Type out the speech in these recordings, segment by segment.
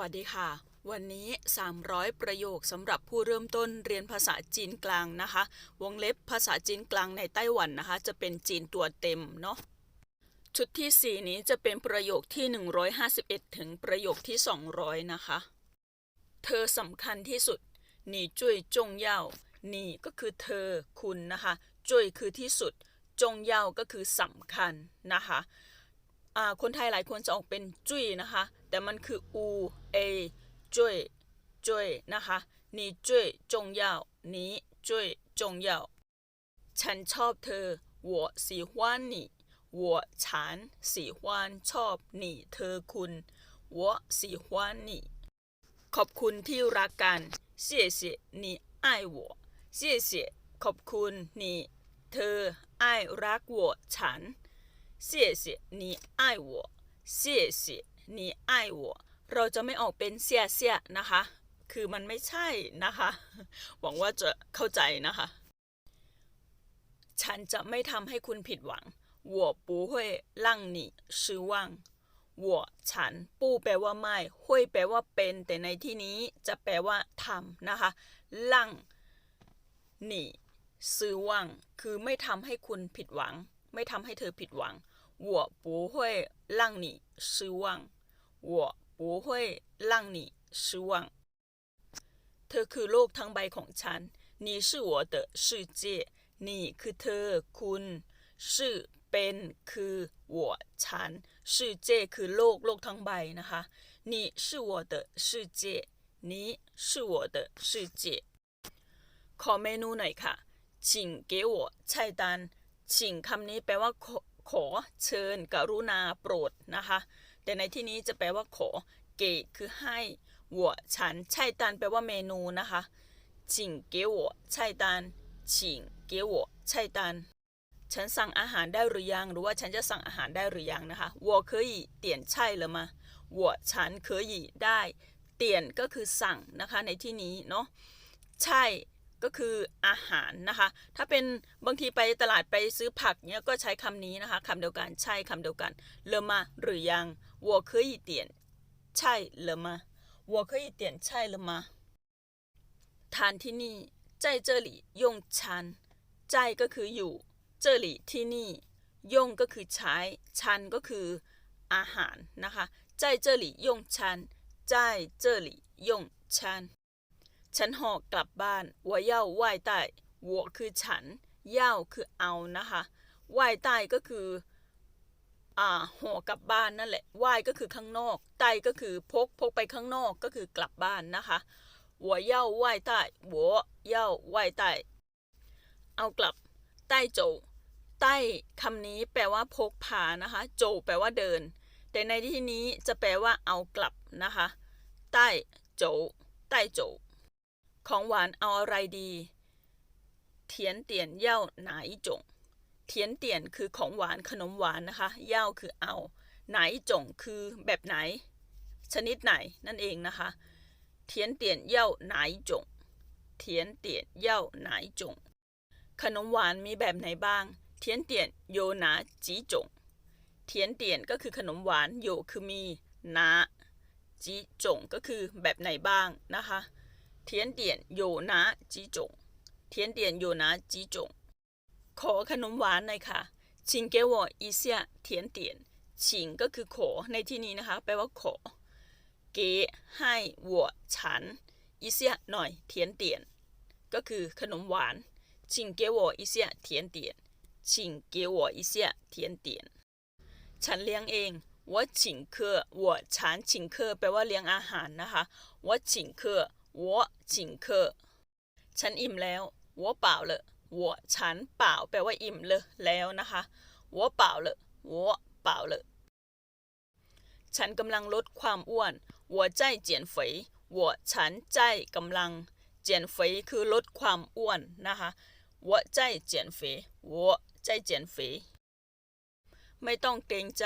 วัสดีค่ะ วันนี้ 300 ประโยคสำหรับผู้เริ่มต้นเรียนภาษาจีนกลางนะคะ วงเล็บภาษาจีนกลางในไต้หวันนะคะ จะเป็นจีนตัวเต็มเนาะชุดที่ 4 นี้จะเป็นประโยคที่ 151 ถึงประโยคที่ 200 นะคะ เธอสำคัญที่สุดหนีจุ้ยจงเย่าหนีก็คือเธอคุณนะคะ จุ้ยคือที่สุด จงเย่าก็คือสำคัญนะคะคนไทยหลายคนจะออกเป็นจุ้ยนะคะ แต่มันคืออูเอจุ้ยจุ้ยนะคะหนีจุ้ยจงเย่าหนีจุ้ยจงเย่าฉันชอบเธอ我喜欢你我ฉัน喜欢ชอบ你เธอคุณ我喜欢你 ขอบคุณที่รักกัน谢谢你爱我谢谢ขอบคุณ你เธอ爱รัก我ฉัน 谢谢你爱我谢谢你爱我เราจะไม่ออกเป็นเสียเสียนะคะ คือมันไม่ใช่นะคะ หวังว่าจะเข้าใจนะคะ ฉันจะไม่ทำให้คุณผิดหวัง我不会让你失望我ฉันปู้แปลว่าไม่ห้วยแปลว่าเป็น แต่ในที่นี้จะแปลว่าทำนะคะลั่งหนีซื้อว่างคือไม่ทำให้คุณผิดหวัง ไม่ทำให้เธอผิดหวัง 我不会让你失望我不会让你失望เธอคือโลกทั้งใบของฉัน你是我的世界นี่คือเธอ คุณชื่อเป็นคือ我ฉัน世界คือโลกโลกทั้งใบนะคะ你是我的世界你是我的世界ขอเมนูหน่อยค่ะ请给我菜单请คำนี้แปลว่า ขอเชิญ กรุณาโปรดนะคะ แต่ในที่นี้จะแปลว่าขอ เกคือให้หัวฉันใช่ตันแปลว่าเมนูนะคะจิงเกียวใช่ตันจิงเกียวใช่ตันฉันสั่งอาหารได้หรือยัง หรือว่าฉันจะสั่งอาหารได้หรือยังนะคะ我可以点菜了吗我才能ยนฉันเคได้ เตียนก็คือสั่งนะคะในที่นี้เนาะ ใช่ ก็คืออาหารนะคะ ถ้าเป็นบางทีไปตลาดไปซื้อผักเนี่ยก็ใช้คำนี้นะคะคำเดียวกันใช่คำเดียวกันเลมาหรือยังวัวเคยเตียนใช่เลมาวัวเคยเตียนใช่เลมาทานที่นี่ใจเจอหลี่ยงชันใจก็คืออยู่เจอหลี่ที่นี่ยงก็คือใช้ชันก็คืออาหารนะคะใจเจอหลี่ยงชันใจเจอหลี่ยงชัน ฉันหอกกลับบ้านหัวเย่าไหว้ใต้หัวคือฉัน เย่าคือเอานะคะไหว้ใต้ก็คืออ่าห่อกลับบ้านนั่นแหละไหว้ก็คือข้างนอกใต้ก็คือพกพกไปข้างนอกก็คือกลับบ้านนะคะหัวเย่าไหว้ใต้หัวเย่าไหว้ใต้เอากลับใต้โจใต้คำนี้แปลว่าพกพานะคะ โจแปลว่าเดิน แต่ในที่นี้จะแปลว่าเอากลับนะคะ ใต้โจใต้โจ ของหวานเอาอะไรดีเทียนเตียนเย่าหนาจงเทียนเตียนคือของหวานขนมหวานนะคะ เย่าคือเอาไหนจงคือแบบไหน ชนิดไหนนั่นเองนะคะเทียนเตียนเย่าไหนจงเทียนเตียนเย่าไหนจงขนมหวานมีแบบไหนบ้างเทียนเตียนโยหนาจีจงเทียนเตียนก็คือขนมหวานโยคือมีนาจีจงก็คือแบบไหนบ้างนะคะ เทียนเตียนโยนาจีจง เทียนเตียนโยนาจีจง ขอขนมหวานหน่อยค่ะ请给我一下甜点请ก็คือขอในที่นี้นะคะ แปลว่าขอเกให้我ฉัน一下หน่อยเทียนเตียนก็คือขนมหวาน请给我一下甜点请给我一下甜点ฉันเลี้ยงเอง我请客我ฉัน请客แปลว่าเลี้ยงอาหารนะคะ我请客 我请客ฉันอิ่มแล้ว我饱了我ฉันเปล่าแปลว่าอิ่มเลยแล้วนะคะ我饱了我饱了ฉันกำลังลดความอ้วน我在减肥我ฉันใจกำลัง减肥คือลดความอ้วนนะคะ我在减肥我在减肥ไม่ต้องเกรงใจ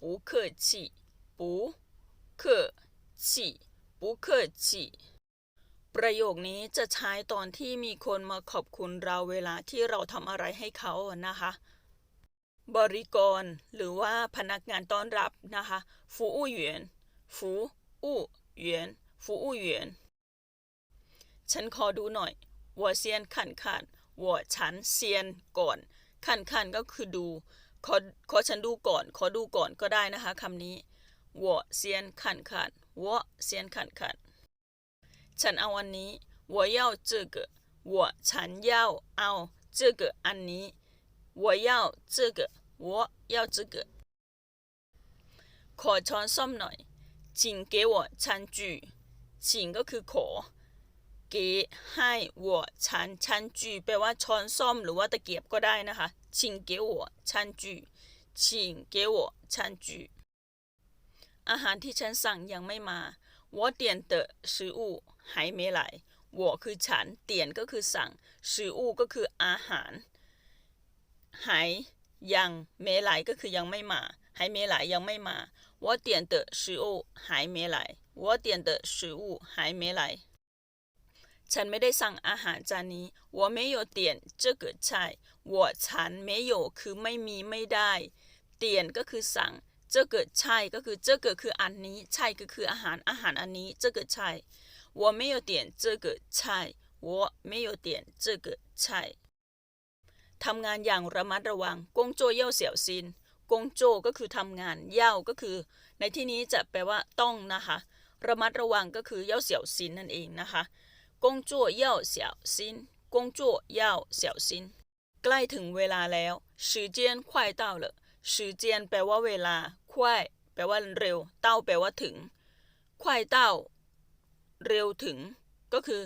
不客气不客气不客气 ประโยคนี้จะใช้ตอนที่มีคนมาขอบคุณเราเวลาที่เราทำอะไรให้เขานะคะ บริกร หรือว่าพนักงานต้อนรับนะคะฟูอู่เหวียนฟูอู่เหวียนฟูอู่เหวียนฉันขอดูหน่อยวัวเซียนขันขันวัวฉันเซียนก่อนขันขันก็คือดูขอขอฉันดูก่อน ขอดูก่อนก็ได้นะคะคำนี้วัวเซียนขันขันวัวเซียนขันขัน ฉันเอาอันนี้我要这个我ฉัน要เอา这个อันนี้我要这个我要这个ขอช้อนส้อมหน่อย请给我餐具请ก็คือขอ เกให้我ฉันชันจูแปลว่าช้อนส้อมหรือว่าตะเกียบก็ได้นะคะ请给我餐具请给我餐具อาหารที่ฉันสั่งยังไม่มา我点的食物 还没来我คือฉันเตียนก็คือสั่ง食物ก็คืออาหารหายยัง没来ก็คือยังไม่มา还没来ยังไม่มา我点的食物还没来我点的食物还没来ฉันไม่ได้สั่งอาหารจานนี้我没有点这个菜我ฉัน没有คือไม่มีไม่ได้เตียนก็คือสั่ง这个菜ก็คือ这个คืออันนี้ใช่ก็คืออาหารอาหารอันนี้这个菜 我没有点这个菜我没有点这个菜ทำงานอย่างระมัดระวังกงโจเย่าเสี่ยวซินกงโจก็คือทำงานเย่าก็คือ ในที่นี้จะแปลว่าต้องนะคะ ระมัดระวังก็คือเย่าเสี่ยวซินนั่นเองนะคะกงโจเย่าเสี่ยวซินกงโจเย่าเสี่ยวซินใกล้ถึงเวลาแล้ว时间快到了时间แปลว่าเวลา快แปลว่าเร็ว เต้าแปลว่าถึง快到 เร็วถึง ก็คือ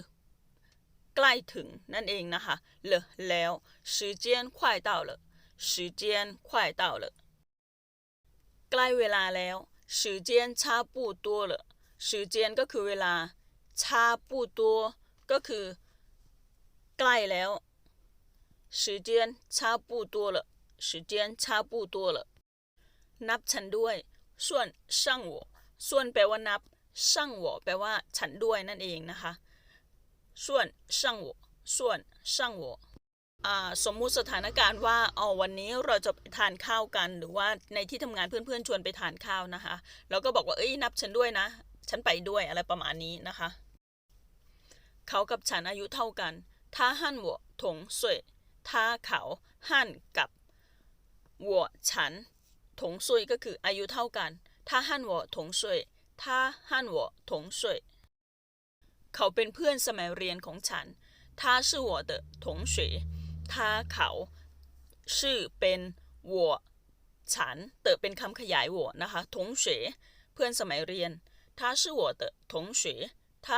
ใกล้ถึงนั่นเองนะคะเลอแล้ว时间快到了时间快到了ใกล้เวลาแล้ว时间差不多了时间ก็คือเวลา差不多ก็คือ ใกล้แล้ว时间差不多了时间差不多了นับฉันด้วยส่วนช่าง我ส่วนแปลว่านับ ช่างหัวแปลว่าฉันด้วยนั่นเองนะคะส่วนช่างหัวส่วนช่างหัวสมมุติสถานการณ์ว่าอ๋อวันนี้เราจะไปทานข้าวกัน หรือว่าในที่ทำงานเพื่อนๆชวนไปทานข้าวนะคะ เราก็บอกว่าเอ้ยนับฉันด้วยนะ ฉันไปด้วยอะไรประมาณนี้นะคะ เขากับฉันอายุเท่ากันถ้าหั่นหัวถงสวยถ้าเขาหั่นกับหัวฉันถงซวยก็คืออายุเท่ากัน ถ้าหั่นหัวถงซวย 他和我同岁เขาเป็นเพื่อนสมัยเรียนของฉัน他是我的同学他เขาชื่อเป็น我ฉันเติเป็นคำขยาย我นะคะ同学เพื่อนสมัยเรียน他是我的同学他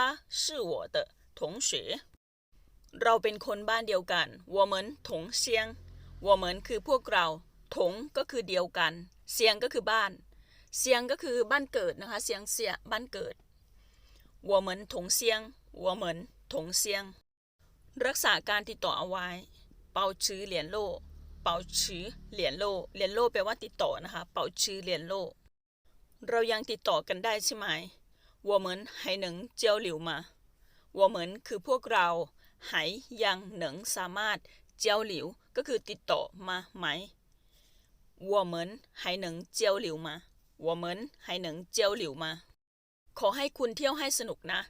是我的同学เราเป็นคนบ้านเดียวกัน我们同乡我们คือพวกเราถงก็คือเดียวกันเซียงก็คือบ้าน เซียงก็คือบ้านเกิดนะคะ เซียงเซียบ้านเกิดหัวเหมือนถงเซียงหัวเหมือนถงเซียง รักษาการติดต่อเอาไว้ เป่าชื้อเหรียญโล เป่าชื้อเหรียญโล เหรียญโลแปลว่าติดต่อนะคะ เป่าชื้อเหรียญโล เรายังติดต่อกันได้ใช่ไหมวัวเหมือนไหหนึ่งเจียวหลิวมาวัวเหมือนคือพวกเราไหยังหนึ่งสามารถเจียวหลิวก็คือติดต่อมาไหมวัวเหมือนไหหนึ่งเจียวหลิวมา 我们还能交流吗ขอให้คุณเที่ยวให้สนุกนะ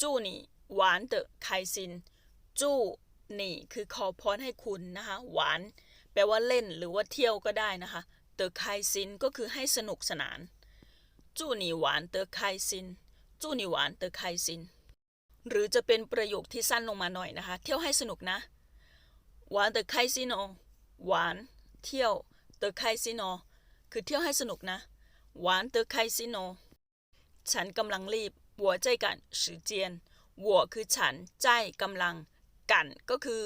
จู้นี่หวานเตอะไคซินจู้นี่คือขอพรให้คุณนะคะหวาน แปลว่าเล่นหรือว่าเที่ยวก็ได้นะคะเตอไคซินก็คือให้สนุกสนานจู้นี่หวานเตอไคซินจู้นี่หวานเตอไคซิน หรือจะเป็นประโยคที่สั้นลงมาหน่อยนะคะ เที่ยวให้สนุกนะหวานเตอไคซินโอหวานเที่ยวเตอไคซินโอคือเที่ยวให้สนุกนะ หวานเตอไคซินโอฉันกำลังรีบหัวใจกัน时间หัวคือฉันใจกำลังกันก็คือ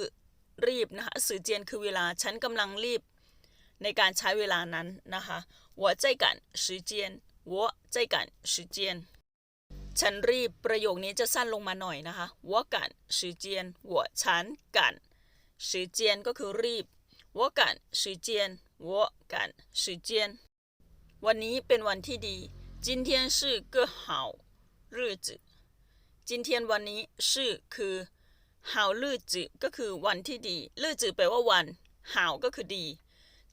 รีบนะคะ时间คือเวลาฉันกำลังรีบ ในการใช้เวลานั้นนะคะหัวใจกัน时间หัวใจกัน时间ฉันรีบประโยคนี้จะสั้นลงมาหน่อยนะคะหัวกัน时间หัวฉันกัน时间ก็คือรีบหัวกัน时间หัวกัน时间 วันนี้เป็นวันที่ดี今天是个好日子今天วันนี้是คือ好日子ก็คือวันที่ดี日子แปลว่าวัน好ก็คือดี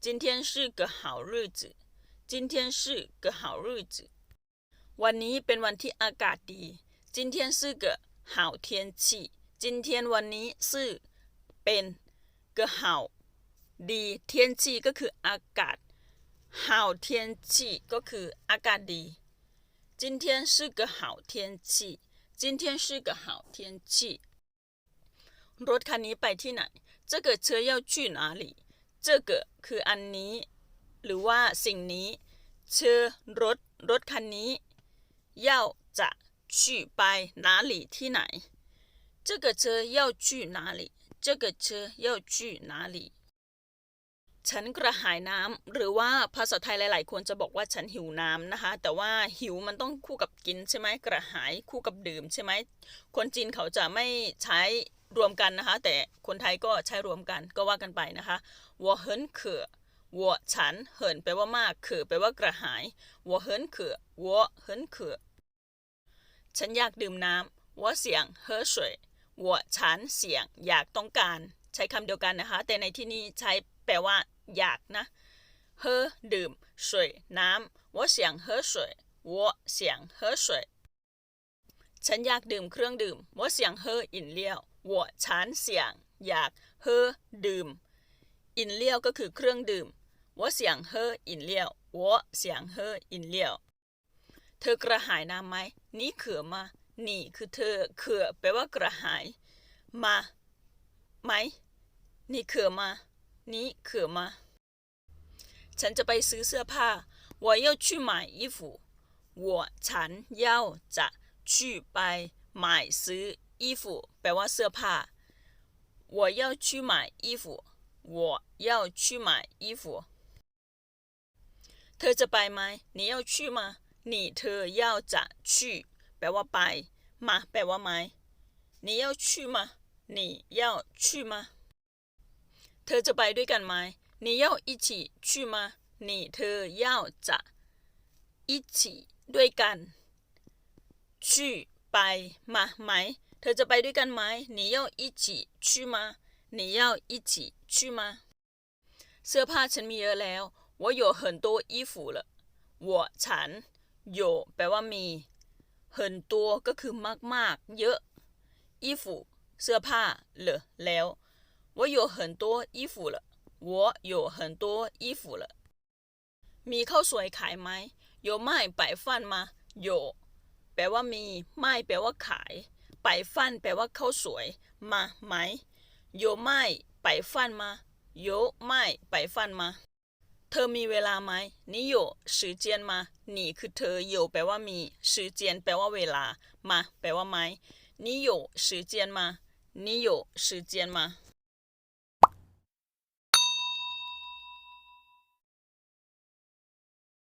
今天是个好日子今天是个好日子 วันนี้เป็นวันที่อากาศดี今天是个好天气今天วันนี้是เป็น个好ดี天气ก็คืออากาศ 好天气ก็คืออากาศดี今天是个好天气今天是个好天气รถคันนี้ไปที่ไหน这个车要去哪里这个คืออันนี้ หรือว่าสิ่งนี้เชอรถรถคันนี้要จะ去ไป哪里ที่ไหน这个车要去哪里这个车要去哪里 ฉันกระหายน้ำ หรือว่าภาษาไทยหลาย ๆ คนจะบอกว่าฉันหิวน้ำนะคะ แต่ว่าหิวมันต้องคู่กับกินใช่ไหมกระหายคู่กับดื่มใช่ไหมคนจีนเขาจะไม่ใช้รวมกันนะคะ แต่คนไทยก็ใช้รวมกันก็ว่ากันไปนะคะวัวเฮินเขื่อวัวฉันเหินแปลว่ามากเขือแปลว่ากระหายวัวเหินเขื่อวัวเหินเขื่อฉันอยากดื่มน้ำวัวเสียงเฮอสวยวัวฉันเสียงอยากต้องการ ใช้คำเดียวกันนะคะ แต่ในที่นี้ใช้แปลว่า อยากนะ喝ดื่ม水น้ำ我想喝水我想喝水ฉันอยากดื่มเครื่องดื่ม我想喝饮料我ฉันเสียงอยาก喝ดื่ม饮料ก็คือเครื่องดื่ม我想喝饮料我想喝饮料เธอกระหายน้ำไหมนี่เขือมา นี่คือเธอเขือแปลว่ากระหาย มาไหมนี่เขือมา นี่เขือมา ฉันจะไปซื้อเสื้อผ้า我要去买衣服我ฉัน要จะ去ไป买ซื้อ衣服แปลว่าเสื้อผ้า我要去买衣服我要去买衣服เธอจะไปไหม你要去吗你เธอ要จะ去แปลว่าไป มาแปลว่าไหม你要去吗你要去吗 เธอจะไปด้วยกันไหม你要一起去吗你เธอ要จะ一起ด้วยกัน去ไปมาไหมเธอจะไปด้วยกันไหม你要一起去吗你要一起去吗เสื้อผ้าฉันมีเยอะแล้ว我有很多衣服了我ฉัน有แปลว่ามี很多ก็คือมากๆ เยอะ衣服เสื้อผ้าเหรอแล้ว 我有很多衣服了我有很多衣服了มีข้าวสวยขายไหม有卖白饭吗有แปลว่ามีไม่แปลว่าขายไปฟันแปลว่าข้าวสวย มาไหม有卖白饭吗有卖白饭吗เธอมีเวลาไหม你有时间吗你คือเธอ有แปลว่ามี时间แปลว่าเวลามาแปลว่าไหม你有时间吗你有时间吗